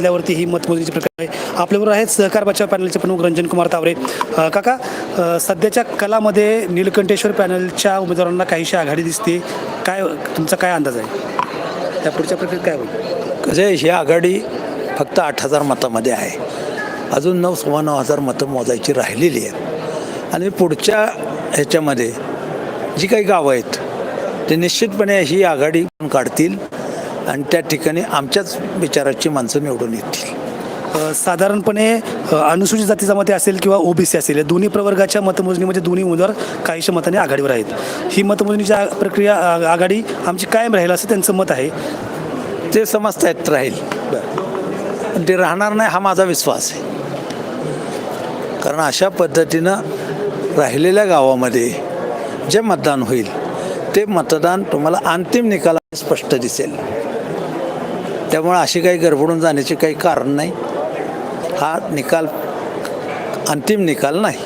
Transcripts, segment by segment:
ल्यावरती ही मतमोजणीची प्रक्रिया आहे. आपल्याबरोबर आहेत सहकार बचाव पॅनलचे प्रमुख रंजन कुमार तावरे. अ, काका अ, सध्याच्या कलामध्ये नीलकंठेश्वर पॅनलच्या उमेदवारांना काहीशी आघाडी दिसते. काय तुमचा काय अंदाज आहे? त्या पुढच्या प्रक्रियेत काय होईल? कसं आहे ही आघाडी फक्त आठ हजार मतामध्ये आहे. अजून नऊ सव्वा नऊ हजार मतं मोजायची राहिलेली आहेत. आणि पुढच्या ह्याच्यामध्ये जी काही गावं आहेत ते निश्चितपणे ही आघाडी काढतील. आणि त्या ठिकाणी आमच्याच विचाराची माणसं निवडून येतील. साधारणपणे अनुसूचित जाती जमाती असेल किंवा ओबीसी असेल या दोन्ही प्रवर्गाच्या मतमोजणीमध्ये दोन्ही उमेदवार काहीशा मताने आघाडीवर आहेत. ही मतमोजणीची प्रक्रिया आघाडी आमची कायम राहील असं त्यांचं मत आहे? ते समजतायत राहील. ते राहणार नाही हा माझा विश्वास आहे. कारण अशा पद्धतीनं राहिलेल्या गावामध्ये जे मतदान होईल ते मतदान तुम्हाला अंतिम निकाला स्पष्ट दिसेल. त्यामुळे अशी काही गडबडून जाण्याचे काही कारण नाही. हा निकाल अंतिम निकाल नाही.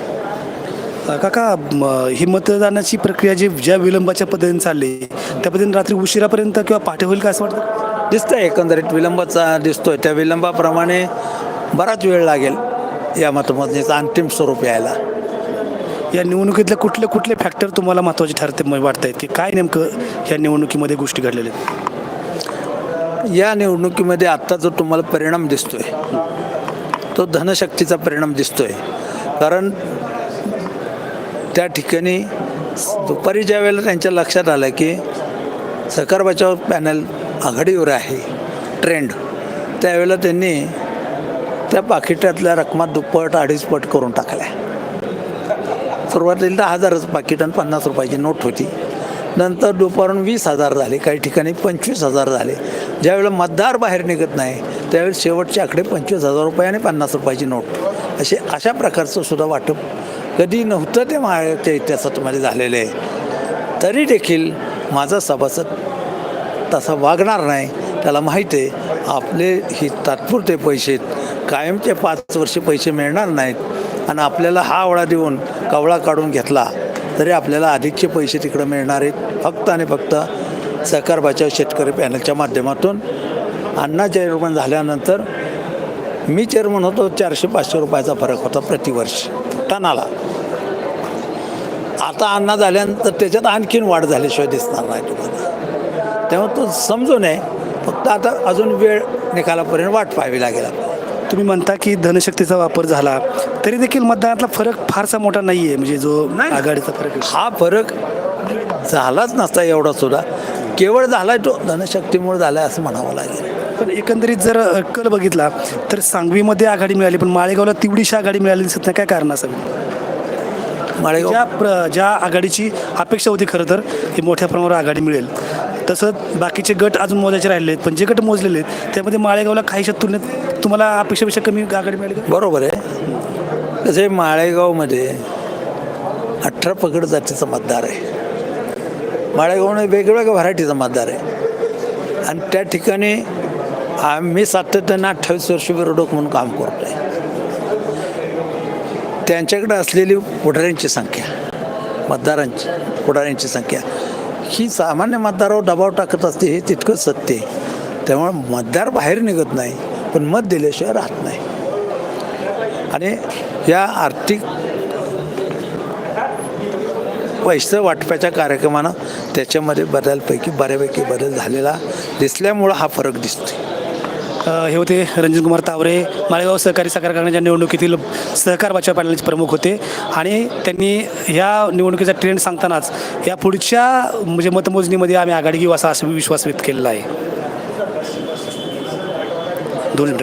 काका म, ही मतदानाची प्रक्रिया जी ज्या विलंबाच्या पद्धतीने चालली त्या पद्धतीने रात्री उशिरापर्यंत किंवा पाठे होईल का असं वाटतं? दिसतंय एकंदरीत विलंबाचा दिसतोय. त्या विलंबाप्रमाणे बराच वेळ लागेल या मतमोजणीचं अंतिम स्वरूप यायला. या निवडणुकीतले कुठले कुठले फॅक्टर तुम्हाला महत्त्वाचे ठरते वाटत आहेत की काय नेमकं या निवडणुकीमध्ये गोष्टी घडलेल्या आहेत? या निवडणुकीमध्ये आत्ता जो तुम्हाला परिणाम दिसतोय तो धनशक्तीचा परिणाम दिसतोय. कारण त्या ठिकाणी दुपारी ज्या वेळेला त्यांच्या लक्षात आलं की सरकार बचाव पॅनल आघाडीवर आहे ट्रेंड त्यावेळेला त्यांनी त्या पाकिटातल्या रकमा दुप्पट अडीचपट करून टाकल्या. सुरुवातीला दहा हजारच पाकिट आणि पन्नास रुपयाची नोट होती. नंतर दुपारून वीस हजार झाले काही ठिकाणी पंचवीस हजार झाले. ज्यावेळेला मतदार बाहेर निघत नाही त्यावेळेस शेवटचे आकडे पंचवीस हजार रुपये आणि पन्नास रुपयाची नोट. असे अशा प्रकारचं सुद्धा वाटप कधी नव्हतं ते महाराष्ट्राच्या इतिहासामध्ये झालेलं आहे. तरी देखील माझा सभासद तसा वागणार नाही त्याला माहीत आहे आपले ही तात्पुरते पैसे आहेत. कायमचे पाच वर्ष पैसे मिळणार नाहीत. आणि आपल्याला हा आवळा देऊन कवळा काढून घेतला तरी आपल्याला अधिकचे पैसे तिकडं मिळणार आहेत. फक्त आणि फक्त सहकार बचाव शेतकरी पॅनलच्या माध्यमातून अण्णा चेअरमन झाल्यानंतर मी चेअरमन होतो चारशे पाचशे रुपयाचा फरक होता प्रतिवर्ष टनाला आता अण्णा झाल्यानंतर त्याच्यात आणखीन वाढ झाल्याशिवाय दिसणार नाही तुम्हाला त्यामुळे तो समजू नये फक्त आता अजून वेळ निकालापर्यंत वाट पाहावी लागेल. तुम्ही म्हणता की धनशक्तीचा वापर झाला तरी देखील मतदानातला फरक फारसा मोठा नाही आहे म्हणजे जो नाही. आघाडीचा फरक हा फरक झालाच नसता एवढा सुद्धा केवळ झालाय तो धनशक्तीमुळे झालाय असं म्हणावं लागेल. पण एकंदरीत जर कल बघितला तर सांगवीमध्ये आघाडी मिळाली पण माळेगावला तेवढीशी आघाडी मिळाली दिसत नाही. काय कारण असावी? माळेगाव ज्या प्र ज्या आघाडीची अपेक्षा होती खरं तर ही मोठ्या प्रमाणावर आघाडी मिळेल. तसंच बाकीचे गट अजून मोजायचे राहिले आहेत पण जे गट मोजलेले आहेत त्यामध्ये माळेगावला काहीशा तुलनेत तुम्हाला अपेक्षापेक्षा कमी आघाडी मिळाली बरोबर आहे. तसे माळेगावमध्ये अठरा पगड जातीचा मतदार आहे. माळेगावमध्ये वेगवेगळ्या व्हरायटीचा मतदार आहे. आणि त्या ठिकाणी आम्ही सातत्यानं अठ्ठावीस वर्ष विरोधक म्हणून काम करतो आहे त्यांच्याकडे असलेली पुढाऱ्यांची संख्या मतदारांची पुढाऱ्यांची संख्या ही सामान्य मतदारावर दबाव टाकत असते हे तितकंच सत्य आहे. त्यामुळे मतदार बाहेर निघत नाही पण मत दिल्याशिवाय राहत नाही. आणि या आर्थिक पैसे वाटपाच्या कार्यक्रमानं त्याच्यामध्ये बदलपैकी बऱ्यापैकी बदल झालेला दिसल्यामुळं हा फरक दिसतो हे होते रंजन कुमार तावरे माळेगाव सहकारी साखर कारखान्याच्या निवडणुकीतील सहकार बचाव पॅनलचे प्रमुख होते. आणि त्यांनी ह्या निवडणुकीचा ट्रेंड सांगतानाच या पुढच्या म्हणजे मतमोजणीमध्ये आम्ही आघाडी घेऊ असा विश्वास व्यक्त केलेला आहे. दोन मिनिटं.